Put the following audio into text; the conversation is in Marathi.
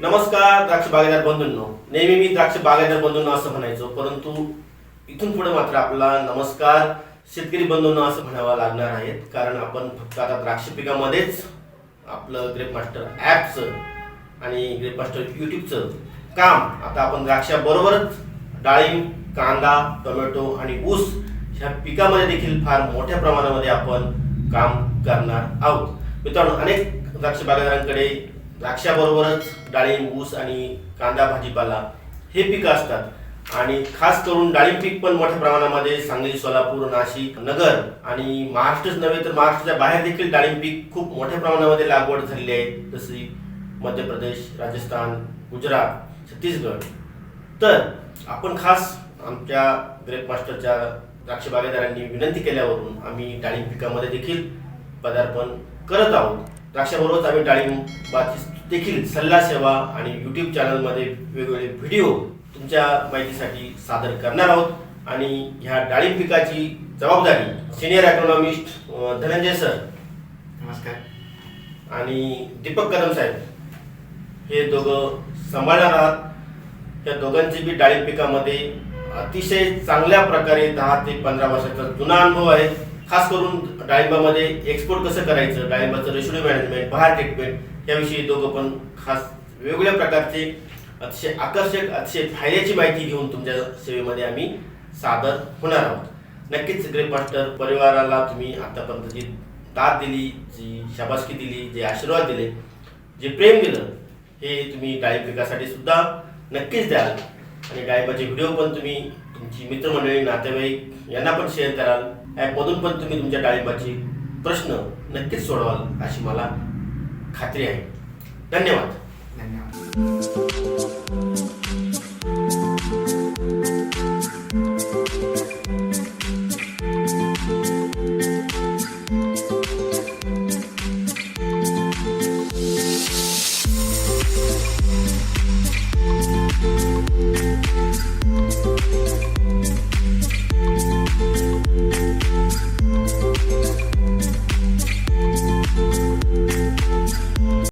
नमस्कार द्राक्ष बागेदार बंधूंनो. नेहमी मी द्राक्ष बागेदार बंधूंना असं म्हणायचो परंतु इथून पुढे मात्र आपला नमस्कार शेतकरी बंधूंना असं म्हणावं लागणार आहेत कारण आपण फक्त आता द्राक्ष पिकामध्येच आपलं ग्रेप मास्टर ॲपचं आणि ग्रेप मास्टर यूट्यूबचं काम आता आपण द्राक्षाबरोबरच डाळिंब कांदा टोमॅटो आणि ऊस ह्या पिकामध्ये देखील फार मोठ्या प्रमाणामध्ये आपण काम करणार आहोत. मित्रांनो अनेक द्राक्ष बागायदारांकडे द्राक्षाबरोबरच डाळिंब ऊस आणि कांदा भाजीपाला हे पिकं असतात. आणि खास करून डाळिंब पीक पण मोठ्या प्रमाणामध्ये सांगली सोलापूर नाशिक नगर आणि महाराष्ट्रच नव्हे तर महाराष्ट्राच्या बाहेर देखील डाळिंब पीक खूप मोठ्या प्रमाणामध्ये लागवड झालेली आहे जशी मध्य प्रदेश राजस्थान गुजरात छत्तीसगड. तर आपण खास आमच्या ग्रेप मास्टरच्या द्राक्ष बागेदारांनी विनंती केल्यावरून आम्ही डाळिंब पिकामध्ये देखील पदार्पण करत आहोत. द्राक्षाबरोबरच आम्ही डाळिंबाची देखील सल्ला सेवा आणि यूट्यूब चॅनलमध्ये वेगवेगळे व्हिडिओ तुमच्या माहितीसाठी सादर करणार आहोत. आणि ह्या डाळिंब पिकाची जबाबदारी सिनियर ॲग्रोनॉमिस्ट धनंजय सर नमस्कार. आणि दीपक कदम साहेब. हे दोघं सांभाळणार आहात. या दोघांची बी डाळिंब पिकामध्ये अतिशय चांगल्या प्रकारे दहा ते पंधरा वर्षाचा जुना अनुभव आहे. खास करून डाळिंबामध्ये एक्सपोर्ट कसं करायचं डाळिंबाचं रेशोडिओ मॅनेजमेंट बहार ट्रीटमेंट याविषयी दोघं पण खास वेगवेगळ्या प्रकारचे अतिशय आकर्षक अतिशय फायद्याची माहिती घेऊन तुमच्या सेवेमध्ये आम्ही सादर होणार आहोत. नक्कीच ग्रेप मास्टर परिवाराला तुम्ही आतापर्यंत जी दाद दिली जी शाबासकी दिली जे आशीर्वाद दिले जे प्रेम दिलं हे तुम्ही डाळिंब पिकासाठी सुद्धा नक्कीच द्याल. आणि गायबाचे व्हिडिओ पण तुम्ही तुमची मित्रमंडळी नातेवाईक यांना पण शेअर कराल. ॲपमधून पण तुम्ही तुमच्या डाळिंबाचे प्रश्न नक्कीच सोडवाल अशी मला खात्री आहे. धन्यवाद. धन्यवाद.